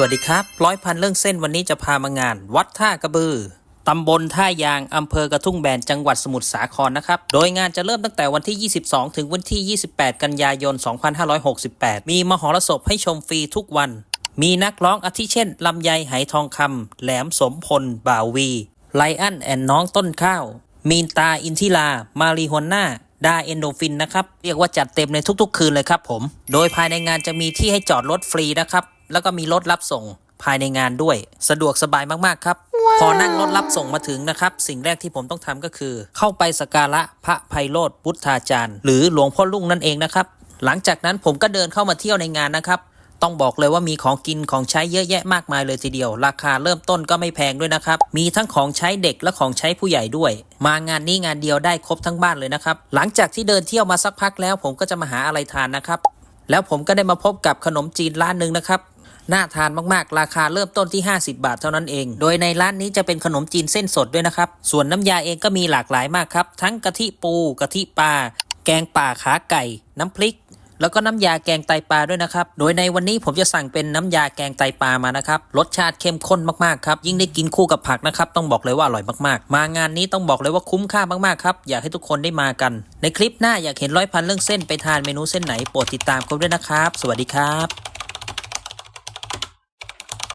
สวัสดีครับ ร้อยพันเรื่องเส้นวันนี้จะพามางาน วัดท่ากระบือ ตำบลท่ายาง อำเภอกระทุ่งแบน จังหวัดสมุทรสาครนะครับ โดยงานจะเริ่มตั้งแต่วันที่ 22 ถึงวันที่ 28 กันยายน 2568 มีมหรสพให้ชมฟรีทุกวัน มีนักร้องอาทิเช่น ลำไยไหทองคำแหลมสมพล บ่าววี ไลอันแอนน้องต้นข้าว มีนตาอินทิลา มารีฮวนนาดาเอนโดฟินนะครับ เรียกว่าจัดเต็มในทุกๆ คืนเลยครับผม โดยภายในงานจะมีที่ให้จอดรถฟรีนะครับ แล้วก็มีรถรับส่งภายในงานด้วย สะดวกสบายมากๆครับ พอนั่งรถรับส่งมาถึงนะครับ สิ่งแรกที่ผมต้องทำก็คือ เข้าไปสักการะพระไพโรธพุทธาจารย์ หรือหลวงพ่อลุ่งนั่นเองนะครับ หลังจากนั้นผมก็เดินเข้ามาเที่ยวในงานนะครับต้องบอกเลยว่ามีของกินของใช้เยอะแยะมากมายเลยทีเดียว ราคาเริ่มต้นก็ไม่แพงด้วยนะครับ มีทั้งของใช้เด็กและของใช้ผู้ใหญ่ด้วย มางานนี้งานเดียวได้ครบทั้งบ้านเลยนะครับ หลังจากที่เดินเที่ยวมาสักพักแล้ว ผมก็จะมาหาอะไรทานนะครับ แล้วผมก็ได้มาพบกับขนมจีนร้านหนึ่งนะครับ น่าทานมากๆ ราคาเริ่มต้นที่ 50 บาทเท่านั้นเอง โดยในร้านนี้จะเป็นขนมจีนเส้นสดด้วยนะครับ ส่วนน้ำยาเองก็มีหลากหลายมากครับ ทั้งกะทิปูกะทิปลา แกงป่าขาไก่ น้ำพริกแล้วก็น้ำยาแกงไตปลาด้วยนะครับ โดยในวันนี้ผมจะสั่งเป็นน้ำยาแกงไตปลามานะครับ รสชาติเข้มข้นมากๆครับ ยิ่งได้กินคู่กับผักนะครับ ต้องบอกเลยว่าอร่อยมากๆ มางานนี้ต้องบอกเลยว่าคุ้มค่ามากๆครับ อยากให้ทุกคนได้มากัน ในคลิปหน้าอยากเห็นร้อยพันเรื่องเส้นไปทานเมนูเส้นไหนโปรดติดตามกันด้วยนะครับ สวัสดีครับ